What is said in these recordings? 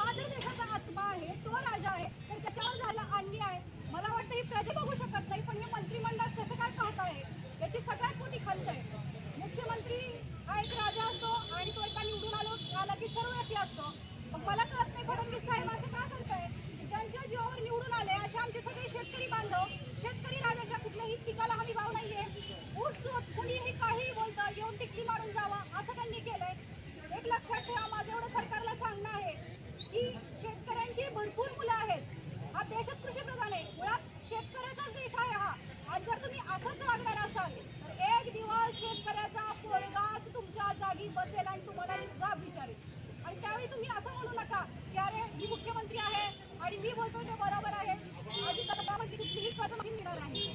हा जर देशाचा आत्मा आहे तो राजा आहे तर त्याच्यावर झाला अन्याय. मला वाटतं ही प्रजा बघू शकत नाही पण हे मंत्रिमंडळ कसं काय पाहत आहे याची सगळ्यात मोठी खंत आहे. मुख्यमंत्री हा एक राजा असतो आणि तो एका निवडून आलो आला की सर्व व्यक्ती असतो मग मला कळत नाही फडणवीस साहेब असं का करताय ज्यांच्या जीवावर निवडून आले असे आमचे सगळे शेतकरी बांधव शेतकरी राजाच्या कुठल्याही पिकाला हमी भाव नाहीये उठ सूट कुणीही काहीही बोलतं येऊन टिकली मारून जावा असं त्यांनी केलंय एक लक्षात ठेवा माझं एवढं सरकारला सांगणं आहे की शेतकऱ्यांची भरपूर मुलं आहेत हा देशच कृषीप्रधान आहे मुळात शेतकऱ्याचाच देश आहे हा आज जर तुम्ही असंच वागणार असाल तर एक दिवस शेतकऱ्याचा पोरगाच तुमच्या जागी बसेल आणि तुम्हाला जाब विचारेल. आणि त्यावेळी तुम्ही असं म्हणू नका की अरे मी मुख्यमंत्री आहे आणि मी बोलतो ते बरोबर आहे. माझी तक्रार कुठलीही कर्जमाफी मिळणार आहे.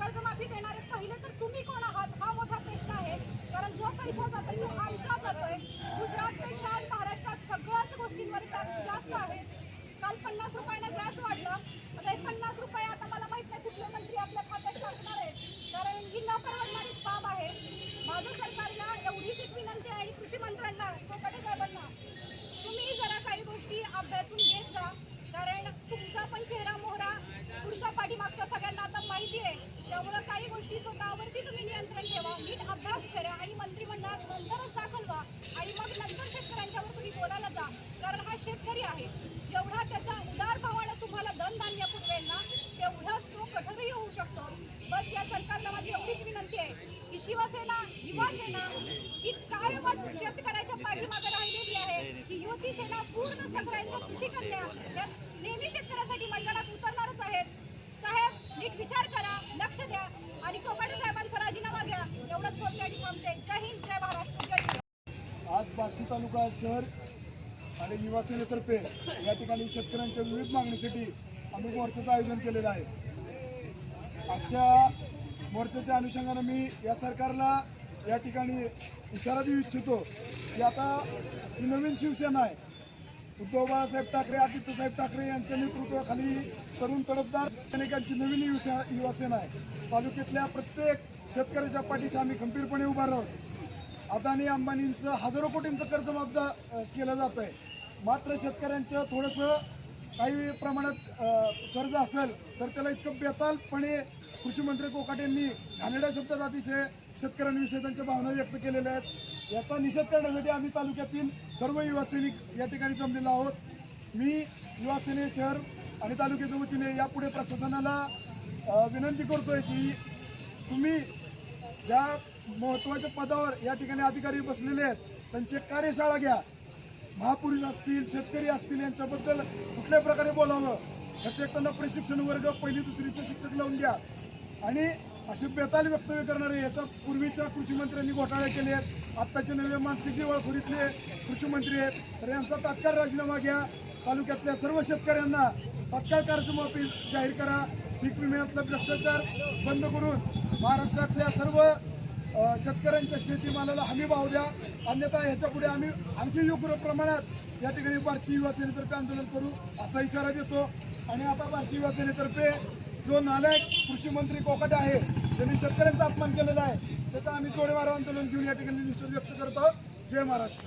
कर्जमाफी देणारे पहिले तर तुम्ही कोण आहात? हा मोठा प्रश्न आहे. कारण जो पैसा जातो तो आमचा जातोय गुजरातपेक्षा आणि महाराष्ट्रात सगळ्याच गोष्टींवर टॅक्स जास्त आहे काल पन्नास रुपयानं गॅस वाढलं आता हे पन्नास रुपये आता मला माहीत नाही कुठले मंत्री आपल्या खात्यात टाकणार आहेत कारण ही न परवडणारीच बाब आहे माझं सरकारला एवढीच एक विनंती आहे आणि कृषी मंत्र्यांना कोकाटे साहेबांना तुम्ही जरा काही गोष्टी अभ्यासून घेत जा कारण तुमचा पण चेहरा मोहरा पुढचा सगळ्यांना आता माहिती आहे. त्यामुळं काही गोष्टी स्वतःवरती तुम्ही नियंत्रण ठेवा नीट अभ्यास करा आणि मंत्रिमंडळात नंतरच दाखल व्हा. आणि मग नंतर शेतकऱ्यांच्यावर तुम्ही बोलायला जा. कारण हा शेतकरी आहे. जेवढा त्याचा उदार भावानं तुम्हाला धनधान्य पुरवेल ना तेवढाच तो कठोरही होऊ शकतो. बस या सरकारला माझी एवढीच विनंती आहे की शिवसेना युवासेना ही कायमच शेतकऱ्याच्या पाठीमागे राहिलेली आहे. की युती सेना पूर्ण सगळ्यांच्या कृषी कन्या. या नेहमी शेतकऱ्यासाठी मंडळात उतरणारच आहेत साहेब नीट विचार करा लक्ष द्या आणि कोकाटे साहेबांचा राजीनामा घ्या. एवढंच बोलण्यासाठी थांबते जय हिंद जय महाराष्ट्र जय आज बार्शी तालुका शहर आणि युवा सेनेतर्फे या ठिकाणी शेतकऱ्यांच्या विविध मागणीसाठी आम्ही मोर्चाचं आयोजन केलेलं आहे. आजच्या मोर्चाच्या अनुषंगानं मी या सरकारला या ठिकाणी इशारा देऊ इच्छितो की आता ही नवीन शिवसेना आहे. उद्धव बाळासाहेब ठाकरे आदित्यसाहेब ठाकरे यांच्या नेतृत्वाखाली तरुण तडफदार सैनिकांची नवीन युवसे युवासेना आहे. तालुक्यातल्या प्रत्येक शेतकऱ्याच्या पाठीशी आम्ही खंबीरपणे उभा राहू अदानी अंबानींचं हजारो कोटींचं कर्ज माफ जा केलं जात आहे. मात्र शेतकऱ्यांचं थोडंसं काही प्रमाणात कर्ज असेल तर त्याला इतकं बेतालपणे कृषीमंत्री मंत्री कोकाटे यांनी घाणेरड्या शब्दात अतिशय शेतकऱ्यांविषयी त्यांच्या भावना व्यक्त केलेल्या आहेत. याचा निषेध करण्यासाठी आम्ही तालुक्यातील सर्व युवा सैनिक या ठिकाणी जमलेलो आहोत. मी युवा सेने शहर आणि तालुक्याच्या वतीने यापुढे प्रशासनाला विनंती करतोय की तुम्ही ज्या महत्त्वाच्या पदावर या ठिकाणी अधिकारी बसलेले आहेत त्यांची कार्यशाळा घ्या. महापुरुष असतील शेतकरी असतील यांच्याबद्दल कुठल्या प्रकारे बोलावं याचे एक त्यांना प्रशिक्षण वर्ग पहिली दुसरीचे शिक्षक लावून द्या. आणि अशी बेताल वक्तव्य करणारे याच्या पूर्वीच्या कृषीमंत्र्यांनी घोटाळे केले आहेत. आत्ताचे नवे मानसिक दिवाळखोरीतले कृषीमंत्री आहेत. तर यांचा तात्काळ राजीनामा घ्या. तालुक्यातल्या सर्व शेतकऱ्यांना तात्काळ कर्जमाफी जाहीर करा. पीक विम्यातला भ्रष्टाचार बंद करून महाराष्ट्रातल्या सर्व शेतकऱ्यांच्या शेतीमालाला हमी भाव द्या. अन्यथा ह्याच्या पुढे आम्ही आणखी योग्य प्रमाणात या ठिकाणी बार्शी युवा सेनेतर्फे आंदोलन करू असा इशारा देतो. आणि आता बार्शी युवा सेनेतर्फे जो नालायक कृषी मंत्री कोकाटे आहे ज्यांनी शेतकऱ्यांचा अपमान केलेला आहे त्याचा आम्ही चोडेमारा आंदोलन घेऊन या ठिकाणी निषेध व्यक्त करतो जय महाराष्ट्र.